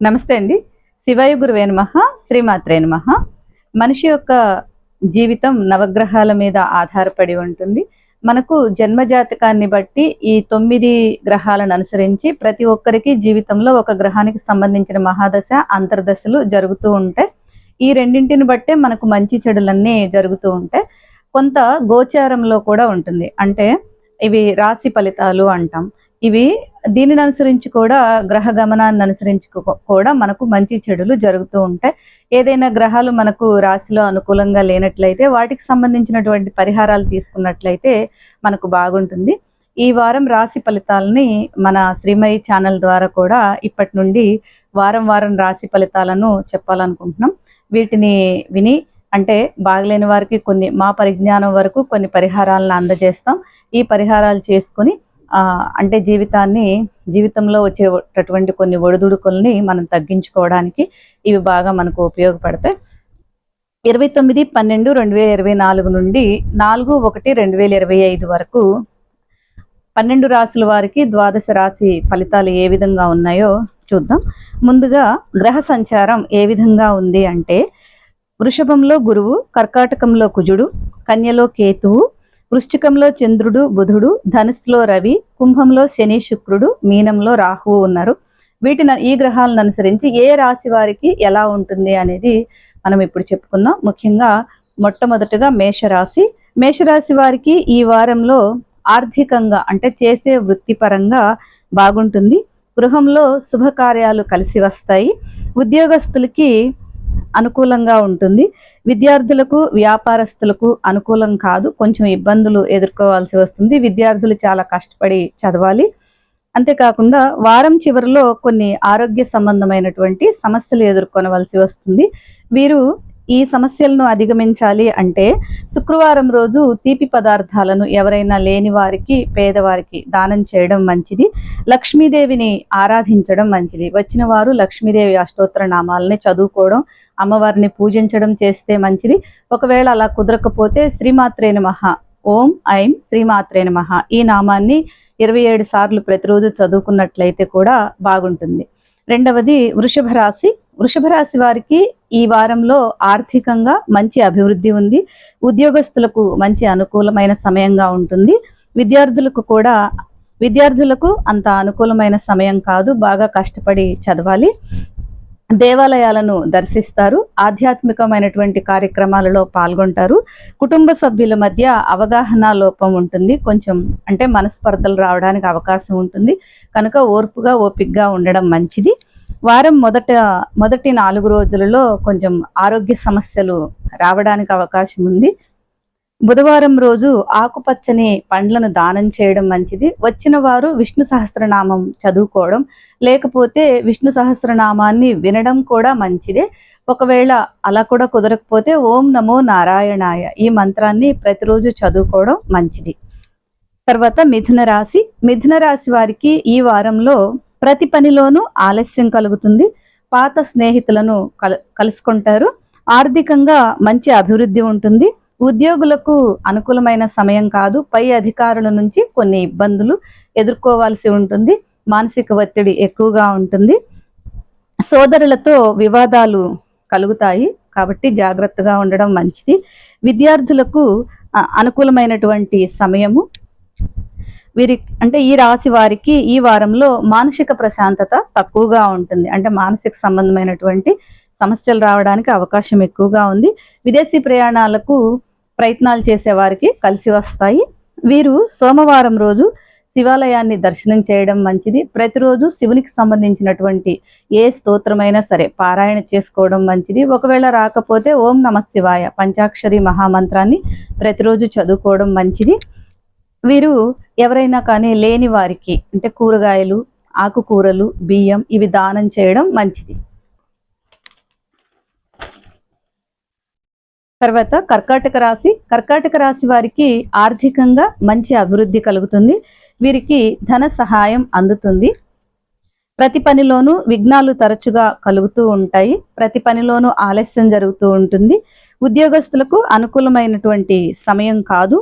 నమస్తే అండి. శివాయ గురువే నమ శ్రీమాత్రే నమ. మనిషి యొక్క జీవితం నవగ్రహాల మీద ఆధారపడి ఉంటుంది. మనకు జన్మ జాతకాన్ని బట్టి ఈ తొమ్మిది గ్రహాలను అనుసరించి ప్రతి ఒక్కరికి జీవితంలో ఒక గ్రహానికి సంబంధించిన మహాదశ అంతర్దశలు జరుగుతూ ఉంటాయి. ఈ రెండింటిని బట్టే మనకు మంచి చెడులన్నీ జరుగుతూ ఉంటాయి. కొంత గోచారంలో కూడా ఉంటుంది. అంటే ఇవి రాశి ఫలితాలు అంటాం. ఇవి దీనిని అనుసరించి కూడా గ్రహ గమనాన్ని అనుసరించి కూడా మనకు మంచి చెడులు జరుగుతూ ఉంటాయి ఏదైనా గ్రహాలు మనకు రాశిలో అనుకూలంగా లేనట్లయితే వాటికి సంబంధించినటువంటి పరిహారాలు తీసుకున్నట్లయితే మనకు బాగుంటుంది. ఈ వారం రాశి ఫలితాలని మన శ్రీమయి ఛానల్ ద్వారా కూడా ఇప్పటి నుండి వారం వారం రాశి ఫలితాలను చెప్పాలనుకుంటున్నాం. వీటిని విని అంటే బాగలేని వారికి కొన్ని మా పరిజ్ఞానం వరకు కొన్ని పరిహారాలను అందజేస్తాం. ఈ పరిహారాలు చేసుకొని అంటే జీవితాన్ని జీవితంలో వచ్చేటటువంటి కొన్ని ఒడిదుడుకుల్ని మనం తగ్గించుకోవడానికి ఇవి బాగా మనకు ఉపయోగపడతాయి. ఇరవై తొమ్మిది పన్నెండు రెండు వేల ఇరవై నాలుగు నుండి నాలుగు ఒకటి రెండు వేల ఇరవై ఐదు వరకు పన్నెండు రాసుల వారికి ద్వాదశ రాశి ఫలితాలు ఏ విధంగా ఉన్నాయో చూద్దాం. ముందుగా గ్రహ సంచారం ఏ విధంగా ఉంది అంటే వృషభంలో గురువు కర్కాటకంలో కుజుడు కన్యలో కేతువు వృశ్చికంలో చంద్రుడు బుధుడు ధనుస్సులో రవి కుంభంలో శని శుక్రుడు మీనంలో రాహువు ఉన్నారు. వీటిని ఈ గ్రహాలను అనుసరించి ఏ రాశి వారికి ఎలా ఉంటుంది అనేది మనం ఇప్పుడు చెప్పుకుందాం. ముఖ్యంగా మొట్టమొదటగా మేషరాశి. మేషరాశి వారికి ఈ వారంలో ఆర్థికంగా అంటే చేసే వృత్తిపరంగా బాగుంటుంది. గృహంలో శుభకార్యాలు కలిసి వస్తాయి. ఉద్యోగస్తులకి అనుకూలంగా ఉంటుంది. విద్యార్థులకు వ్యాపారస్తులకు అనుకూలం కాదు. కొంచెం ఇబ్బందులు ఎదుర్కోవాల్సి వస్తుంది. విద్యార్థులు చాలా కష్టపడి చదవాలి. అంతేకాకుండా వారం చివరిలో కొన్ని ఆరోగ్య సంబంధమైనటువంటి సమస్యలు ఎదుర్కొనవలసి వస్తుంది. వీరు ఈ సమస్యలను అధిగమించాలి అంటే శుక్రవారం రోజు తీపి పదార్థాలను ఎవరైనా లేని వారికి పేదవారికి దానం చేయడం మంచిది. లక్ష్మీదేవిని ఆరాధించడం మంచిది. వచ్చిన వారు లక్ష్మీదేవి అష్టోత్తర నామాలని చదువుకోవడం అమ్మవారిని పూజించడం చేస్తే మంచిది. ఒకవేళ అలా కుదరకపోతే శ్రీమాత్రే నమః. ఓం ఐం శ్రీమాత్రే నమః. ఈ నామాన్ని ఇరవై ఏడు సార్లు ప్రతిరోజు చదువుకున్నట్లయితే కూడా బాగుంటుంది. రెండవది వృషభ రాశి వృషభ రాశి వారికి ఈ వారంలో ఆర్థికంగా మంచి అభివృద్ధి ఉంది. ఉద్యోగస్తులకు మంచి అనుకూలమైన సమయంగా ఉంటుంది. విద్యార్థులకు కూడా విద్యార్థులకు అంత అనుకూలమైన సమయం కాదు. బాగా కష్టపడి చదవాలి. దేవాలయాలను దర్శిస్తారు. ఆధ్యాత్మికమైనటువంటి కార్యక్రమాలలో పాల్గొంటారు. కుటుంబ సభ్యుల మధ్య అవగాహన లోపం ఉంటుంది. కొంచెం అంటే మనస్పర్ధలు రావడానికి అవకాశం ఉంటుంది. కనుక ఓర్పుగా ఓపిక్గా ఉండడం మంచిది. వారం మొదట మొదటి నాలుగు రోజులలో కొంచెం ఆరోగ్య సమస్యలు రావడానికి అవకాశం ఉంది. బుధవారం రోజు ఆకుపచ్చని పండ్లను దానం చేయడం మంచిది. వచ్చిన వారు విష్ణు సహస్రనామం చదువుకోవడం లేకపోతే విష్ణు సహస్రనామాన్ని వినడం కూడా మంచిదే. ఒకవేళ అలా కూడా కుదరకపోతే ఓం నమో నారాయణాయ ఈ మంత్రాన్ని ప్రతిరోజు చదువుకోవడం మంచిది. తర్వాత మిథున రాశి. మిథున రాశి వారికి ఈ వారంలో ప్రతి పనిలోనూ ఆలస్యం కలుగుతుంది. పాత స్నేహితులను కల కలుసుకుంటారు. ఆర్థికంగా మంచి అభివృద్ధి ఉంటుంది. ఉద్యోగులకు అనుకూలమైన సమయం కాదు. పై అధికారుల నుంచి కొన్ని ఇబ్బందులు ఎదుర్కోవాల్సి ఉంటుంది. మానసిక ఒత్తిడి ఎక్కువగా ఉంటుంది. సోదరులతో వివాదాలు కలుగుతాయి. కాబట్టి జాగ్రత్తగా ఉండడం మంచిది. విద్యార్థులకు అనుకూలమైనటువంటి సమయము. వీరి అంటే ఈ రాశి వారికి ఈ వారంలో మానసిక ప్రశాంతత తక్కువగా ఉంటుంది. అంటే మానసిక సంబంధమైనటువంటి సమస్యలు రావడానికి అవకాశం ఎక్కువగా ఉంది. విదేశీ ప్రయాణాలకు ప్రయత్నాలు చేసే వారికి కలిసి వస్తాయి. వీరు సోమవారం రోజు శివాలయాన్ని దర్శనం చేయడం మంచిది. ప్రతిరోజు శివునికి సంబంధించినటువంటి ఏ స్తోత్రమైనా సరే పారాయణ చేసుకోవడం మంచిది. ఒకవేళ రాకపోతే ఓం నమ శివాయ పంచాక్షరి మహామంత్రాన్ని ప్రతిరోజు చదువుకోవడం మంచిది. వీరు ఎవరైనా కానీ లేని వారికి అంటే కూరగాయలు ఆకుకూరలు బియ్యం ఇవి దానం చేయడం మంచిది. తర్వాత కర్కాటక రాశి. కర్కాటక రాశి వారికి ఆర్థికంగా మంచి అభివృద్ధి కలుగుతుంది. వీరికి ధన సహాయం అందుతుంది. ప్రతి పనిలోనూ విఘ్నాలు తరచుగా కలుగుతూ ఉంటాయి. ప్రతి పనిలోనూ ఆలస్యం జరుగుతూ ఉంటుంది. ఉద్యోగస్తులకు అనుకూలమైనటువంటి సమయం కాదు.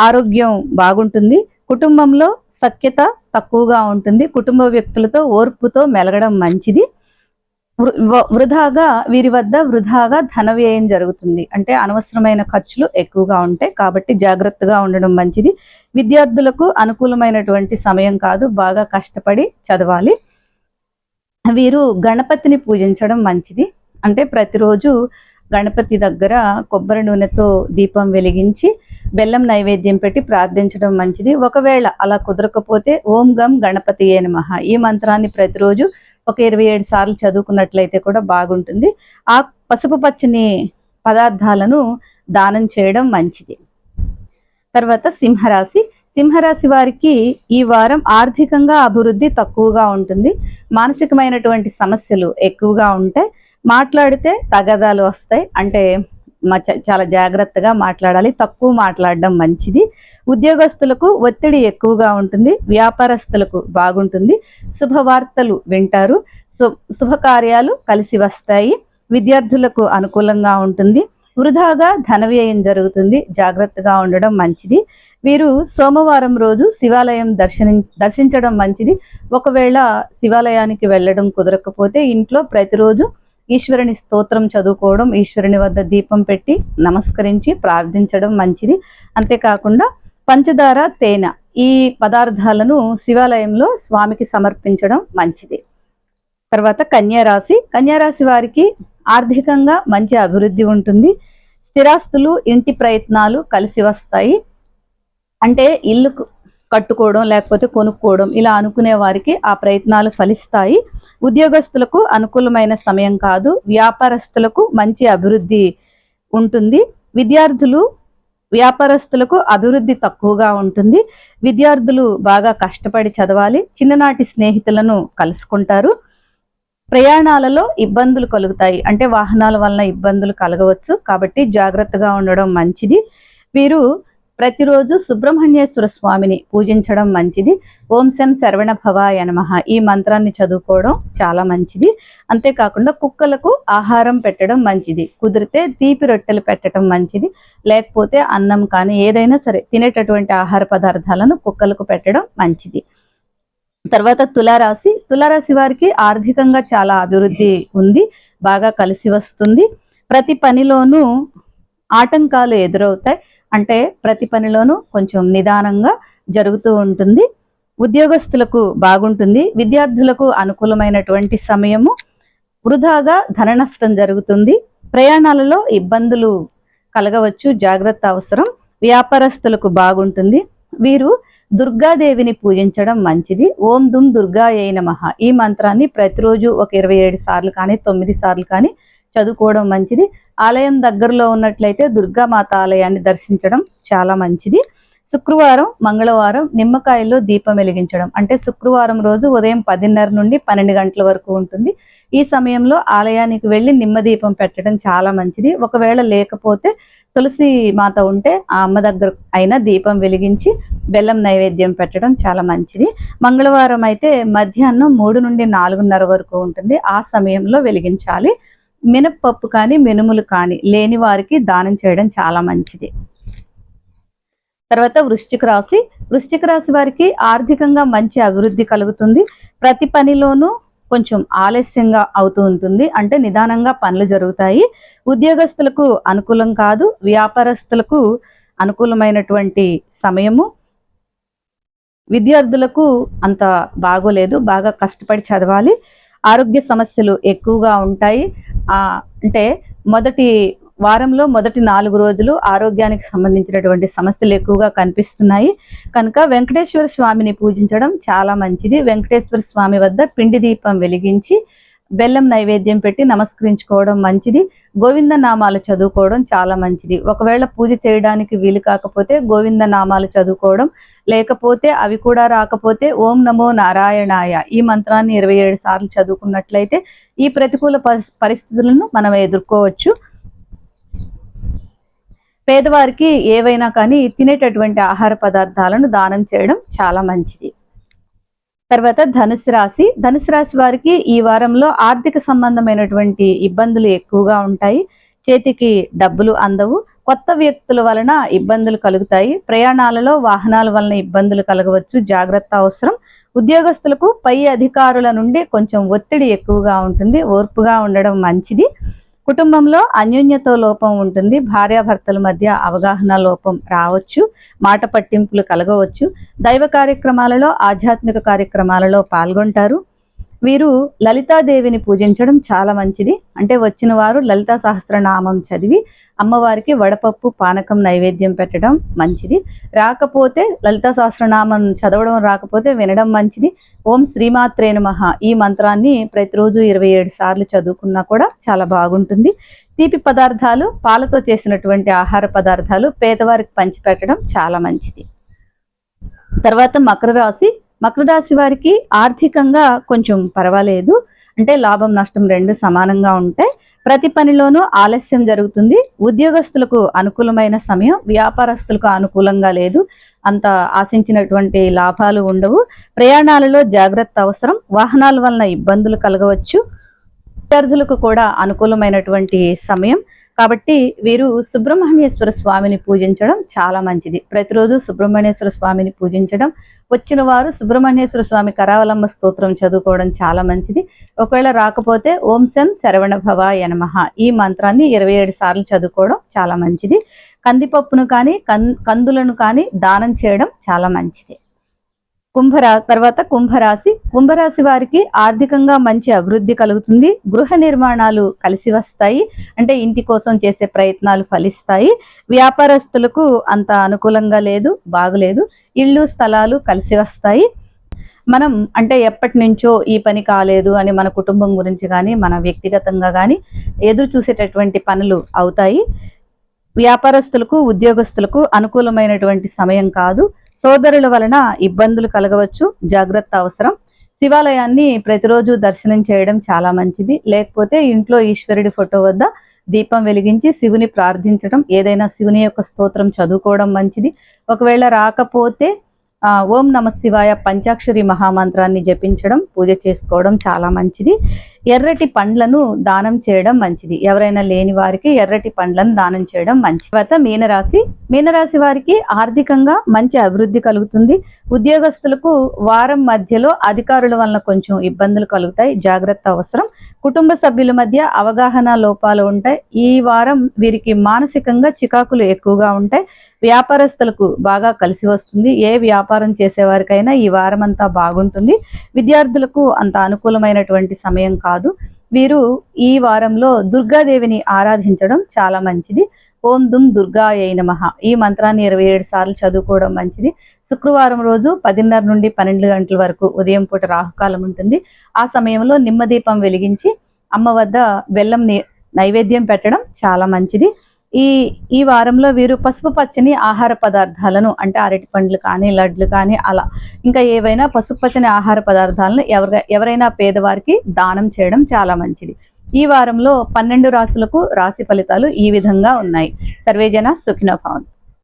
ఆరోగ్యం బాగుంటుంది. కుటుంబంలో సఖ్యత తక్కువగా ఉంటుంది. కుటుంబ వ్యక్తులతో ఓర్పుతో మెలగడం మంచిది. వృ- వ- వృధాగా వీరి వద్ద వృధాగా ధన వ్యయం జరుగుతుంది. అంటే అనవసరమైన ఖర్చులు ఎక్కువగా ఉంటాయి. కాబట్టి జాగ్రత్తగా ఉండడం మంచిది. విద్యార్థులకు అనుకూలమైనటువంటి సమయం కాదు. బాగా కష్టపడి చదవాలి. వీరు గణపతిని పూజించడం మంచిది. అంటే ప్రతిరోజు గణపతి దగ్గర కొబ్బరి నూనెతో దీపం వెలిగించి బెల్లం నైవేద్యం పెట్టి ప్రార్థించడం మంచిది. ఒకవేళ అలా కుదరకపోతే ఓం గం గణపతి ఏ నమః. ఈ మంత్రాన్ని ప్రతిరోజు ఒక ఇరవై ఏడు సార్లు చదువుకున్నట్లయితే కూడా బాగుంటుంది. ఆ పసుపు పచ్చని పదార్థాలను దానం చేయడం మంచిది. తర్వాత సింహరాశి. సింహరాశి వారికి ఈ వారం ఆర్థికంగా అభివృద్ధి తక్కువగా ఉంటుంది. మానసికమైనటువంటి సమస్యలు ఎక్కువగా ఉంటాయి. మాట్లాడితే తగదాలు వస్తాయి. అంటే చాలా జాగ్రత్తగా మాట్లాడాలి. తక్కువ మాట్లాడడం మంచిది. ఉద్యోగస్తులకు ఒత్తిడి ఎక్కువగా ఉంటుంది. వ్యాపారస్తులకు బాగుంటుంది. శుభవార్తలు వింటారు. శు- శుభకార్యాలు కలిసి వస్తాయి. విద్యార్థులకు అనుకూలంగా ఉంటుంది. వృధాగా ధన వ్యయం జరుగుతుంది. జాగ్రత్తగా ఉండడం మంచిది. వీరు సోమవారం రోజు శివాలయం దర్శనం దర్శించడం మంచిది. ఒకవేళ శివాలయానికి వెళ్ళడం కుదరకపోతే ఇంట్లో ప్రతిరోజు ఈశ్వరుని స్తోత్రం చదువుకోవడం ఈశ్వరుని వద్ద దీపం పెట్టి నమస్కరించి ప్రార్థించడం మంచిది. అంతేకాకుండా పంచదార తేనె ఈ పదార్థాలను శివాలయంలో స్వామికి సమర్పించడం మంచిది. తర్వాత కన్యారాశి. కన్యారాశి వారికి ఆర్థికంగా మంచి అభివృద్ధి ఉంటుంది. స్థిరాస్తులు ఇంటి ప్రయత్నాలు కలిసి వస్తాయి. అంటే ఇల్లుకు కట్టుకోవడం లేకపోతే కొనుక్కోవడం ఇలా అనుకునే వారికి ఆ ప్రయత్నాలు ఫలిస్తాయి. ఉద్యోగస్తులకు అనుకూలమైన సమయం కాదు. వ్యాపారస్తులకు మంచి అభివృద్ధి ఉంటుంది. విద్యార్థులు వ్యాపారస్తులకు అభివృద్ధి తక్కువగా ఉంటుంది. విద్యార్థులు బాగా కష్టపడి చదవాలి. చిన్ననాటి స్నేహితులను కలుసుకుంటారు. ప్రయాణాలలో ఇబ్బందులు కలుగుతాయి. అంటే వాహనాల వలన ఇబ్బందులు కలగవచ్చు. కాబట్టి జాగ్రత్తగా ఉండడం మంచిది. వీరు ప్రతిరోజు సుబ్రహ్మణ్యేశ్వర స్వామిని పూజించడం మంచిది. ఓం శం శరవణ భవాయ నమ. ఈ మంత్రాన్ని చదువుకోవడం చాలా మంచిది. అంతేకాకుండా కుక్కలకు ఆహారం పెట్టడం మంచిది. కుదిరితే తీపి రొట్టెలు పెట్టడం మంచిది. లేకపోతే అన్నం కానీ ఏదైనా సరే తినేటటువంటి ఆహార పదార్థాలను కుక్కలకు పెట్టడం మంచిది. తర్వాత తులారాశి. తులారాశి వారికి ఆర్థికంగా చాలా అభివృద్ధి ఉంది. బాగా కలిసి వస్తుంది. ప్రతి పనిలోనూ ఆటంకాలు ఎదురవుతాయి. అంటే ప్రతి పనిలోనూ కొంచెం నిదానంగా జరుగుతూ ఉంటుంది. ఉద్యోగస్తులకు బాగుంటుంది. విద్యార్థులకు అనుకూలమైనటువంటి సమయము. వృధాగా ధన నష్టం జరుగుతుంది. ప్రయాణాలలో ఇబ్బందులు కలగవచ్చు. జాగ్రత్త అవసరం. వ్యాపారస్తులకు బాగుంటుంది. వీరు దుర్గాదేవిని పూజించడం మంచిది. ఓం దుమ్ దుర్గా ఏ ఈ మంత్రాన్ని ప్రతిరోజు ఒక ఇరవై ఏడు సార్లు కానీ తొమ్మిది సార్లు కానీ చదువుకోవడం మంచిది. ఆలయం దగ్గరలో ఉన్నట్లయితే దుర్గామాత ఆలయాన్ని దర్శించడం చాలా మంచిది. శుక్రవారం మంగళవారం నిమ్మకాయల్లో దీపం వెలిగించడం. అంటే శుక్రవారం రోజు ఉదయం పదిన్నర నుండి పన్నెండు గంటల వరకు ఉంటుంది. ఈ సమయంలో ఆలయానికి వెళ్ళి నిమ్మ దీపం పెట్టడం చాలా మంచిది. ఒకవేళ లేకపోతే తులసి మాత ఉంటే ఆ అమ్మ దగ్గర అయినా దీపం వెలిగించి బెల్లం నైవేద్యం పెట్టడం చాలా మంచిది. మంగళవారం అయితే మధ్యాహ్నం మూడు నుండి నాలుగున్నర వరకు ఉంటుంది. ఆ సమయంలో వెలిగించాలి. మినప్పప్పు కానీ మినుములు కానీ లేని వారికి దానం చేయడం చాలా మంచిది. తర్వాత వృశ్చిక రాశి. వృశ్చిక రాశి వారికి ఆర్థికంగా మంచి అభివృద్ధి కలుగుతుంది. ప్రతి పనిలోనూ కొంచెం ఆలస్యంగా అవుతూ ఉంటుంది. అంటే నిదానంగా పనులు జరుగుతాయి. ఉద్యోగస్తులకు అనుకూలం కాదు. వ్యాపారస్తులకు అనుకూలమైనటువంటి సమయము. విద్యార్థులకు అంత బాగోలేదు. బాగా కష్టపడి చదవాలి. ఆరోగ్య సమస్యలు ఎక్కువగా ఉంటాయి. అంటే మొదటి వారంలో మొదటి నాలుగు రోజులు ఆరోగ్యానికి సంబంధించినటువంటి సమస్యలు ఎక్కువగా కనిపిస్తున్నాయి. కనుక వెంకటేశ్వర స్వామిని పూజించడం చాలా మంచిది. వెంకటేశ్వర స్వామి వద్ద పిండి దీపం వెలిగించి బెల్లం నైవేద్యం పెట్టి నమస్కరించుకోవడం మంచిది. గోవింద నామాలు చదువుకోవడం చాలా మంచిది. ఒకవేళ పూజ చేయడానికి వీలు కాకపోతే గోవింద నామాలు చదువుకోవడం లేకపోతే అవి కూడా రాకపోతే ఓం నమో నారాయణాయ ఈ మంత్రాన్ని ఇరవై ఏడు సార్లు చదువుకున్నట్లయితే ఈ ప్రతికూల పరిస్థితులను మనం ఎదుర్కోవచ్చు. పేదవారికి ఏవైనా కానీ తినేటటువంటి ఆహార పదార్థాలను దానం చేయడం చాలా మంచిది. తర్వాత ధనుసు రాశి. ధనుసు రాశి వారికి ఈ వారంలో ఆర్థిక సంబంధమైనటువంటి ఇబ్బందులు ఎక్కువగా ఉంటాయి. చేతికి డబ్బులు అందవు. కొత్త వ్యక్తుల వలన ఇబ్బందులు కలుగుతాయి. ప్రయాణాలలో వాహనాల వలన ఇబ్బందులు కలగవచ్చు. జాగ్రత్త అవసరం. ఉద్యోగస్తులకు పై అధికారుల నుండి కొంచెం ఒత్తిడి ఎక్కువగా ఉంటుంది. ఓర్పుగా ఉండడం మంచిది. కుటుంబంలో అన్యోన్యత లోపం ఉంటుంది. భార్యాభర్తల మధ్య అవగాహన లోపం రావచ్చు. మాట పట్టింపులు కలగవచ్చు. దైవ కార్యక్రమాలలో ఆధ్యాత్మిక కార్యక్రమాలలో పాల్గొంటారు. వీరు లలితాదేవిని పూజించడం చాలా మంచిది. అంటే వచ్చిన వారు లలితా సహస్రనామం చదివి అమ్మవారికి వడపప్పు పానకం నైవేద్యం పెట్టడం మంచిది. రాకపోతే లలిత సహస్రనామం చదవడం రాకపోతే వినడం మంచిది. ఓం శ్రీమాత్రే నమః. ఈ మంత్రాన్ని ప్రతిరోజు ఇరవై ఏడు సార్లు చదువుకున్నా కూడా చాలా బాగుంటుంది. తీపి పదార్థాలు పాలతో చేసినటువంటి ఆహార పదార్థాలు పేదవారికి పంచిపెట్టడం చాలా మంచిది. తర్వాత మకర రాశి. మకర రాశి వారికి ఆర్థికంగా కొంచెం పర్వాలేదు. అంటే లాభం నష్టం రెండు సమానంగా ఉంటాయి. ప్రతి పనిలోనూ ఆలస్యం జరుగుతుంది. ఉద్యోగస్తులకు అనుకూలమైన సమయం వ్యాపారస్తులకు అనుకూలంగా లేదు. అంత ఆశించినటువంటి లాభాలు ఉండవు. ప్రయాణాలలో జాగ్రత్త అవసరం. వాహనాల వలన ఇబ్బందులు కలగవచ్చు. విద్యార్థులకు కూడా అనుకూలమైనటువంటి సమయం. కాబట్టి వీరు సుబ్రహ్మణ్యేశ్వర స్వామిని పూజించడం చాలా మంచిది. ప్రతిరోజు సుబ్రహ్మణ్యేశ్వర స్వామిని పూజించడం వచ్చిన వారు సుబ్రహ్మణ్యేశ్వర స్వామి కరావలంబ స్తోత్రం చదువుకోవడం చాలా మంచిది. ఒకవేళ రాకపోతే ఓం శం శరవణ భవ యనమహ ఈ మంత్రాన్ని ఇరవై ఏడు సార్లు చదువుకోవడం చాలా మంచిది. కందిపప్పును కానీ కందులను కానీ దానం చేయడం చాలా మంచిది. కుంభరా తర్వాత కుంభరాశి. కుంభరాశి వారికి ఆర్థికంగా మంచి అభివృద్ధి కలుగుతుంది. గృహ నిర్మాణాలు కలిసి వస్తాయి. అంటే ఇంటి కోసం చేసే ప్రయత్నాలు ఫలిస్తాయి. వ్యాపారస్తులకు అంత అనుకూలంగా లేదు బాగులేదు. ఇళ్ళు స్థలాలు కలిసి వస్తాయి. మనం అంటే ఎప్పటి నుంచో ఈ పని కాలేదు అని మన కుటుంబం గురించి కానీ మన వ్యక్తిగతంగా కానీ ఎదురు చూసేటటువంటి పనులు అవుతాయి. వ్యాపారస్తులకు ఉద్యోగస్తులకు అనుకూలమైనటువంటి సమయం కాదు. సోదరుల వలన ఇబ్బందులు కలగవచ్చు. జాగ్రత్త అవసరం. శివాలయాన్ని ప్రతిరోజు దర్శనం చేయడం చాలా మంచిది. లేకపోతే ఇంట్లో ఈశ్వరుడి ఫోటో వద్ద దీపం వెలిగించి శివుని ప్రార్థించడం ఏదైనా శివుని యొక్క స్తోత్రం చదువుకోవడం మంచిది. ఒకవేళ రాకపోతే ఓం నమ శివాయ పంచాక్షరి మహామంత్రాన్ని జపించడం పూజ చేసుకోవడం చాలా మంచిది. ఎర్రటి పండ్లను దానం చేయడం మంచిది. ఎవరైనా లేని వారికి ఎర్రటి పండ్లను దానం చేయడం మంచిది. తర్వాత మీనరాశి. మీనరాశి వారికి ఆర్థికంగా మంచి అభివృద్ధి కలుగుతుంది. ఉద్యోగస్తులకు వారం మధ్యలో అధికారుల వలన కొంచెం ఇబ్బందులు కలుగుతాయి. జాగ్రత్త అవసరం. కుటుంబ సభ్యుల మధ్య అవగాహన లోపాలు ఉంటాయి. ఈ వారం వీరికి మానసికంగా చికాకులు ఎక్కువగా ఉంటాయి. వ్యాపారస్తులకు బాగా కలిసి వస్తుంది. ఏ వ్యాపారం చేసేవారికైనా ఈ వారం అంతా బాగుంటుంది. విద్యార్థులకు అంత అనుకూలమైనటువంటి సమయం కాదు. వీరు ఈ వారంలో దుర్గాదేవిని ఆరాధించడం చాలా మంచిది. ఓం దుమ్ దుర్గా నమః. ఈ మంత్రాన్ని ఇరవై ఏడు సార్లు చదువుకోవడం మంచిది. శుక్రవారం రోజు పదిన్నర నుండి పన్నెండు గంటల వరకు ఉదయం పూట రాహుకాలం ఉంటుంది. ఆ సమయంలో నిమ్మదీపం వెలిగించి అమ్మ వద్ద బెల్లం ని- నైవేద్యం పెట్టడం చాలా మంచిది. ఈ ఈ వారంలో వీరు పసుపు పచ్చని ఆహార పదార్థాలను అంటే అరటి పండ్లు కానీ లడ్లు కానీ అలా ఇంకా ఏవైనా పసుపు పచ్చని ఆహార పదార్థాలను ఎవరి ఎవరైనా పేదవారికి దానం చేయడం చాలా మంచిది. ఈ వారంలో పన్నెండు రాసులకు రాశి ఫలితాలు ఈ విధంగా ఉన్నాయి. సర్వేజన సుఖినో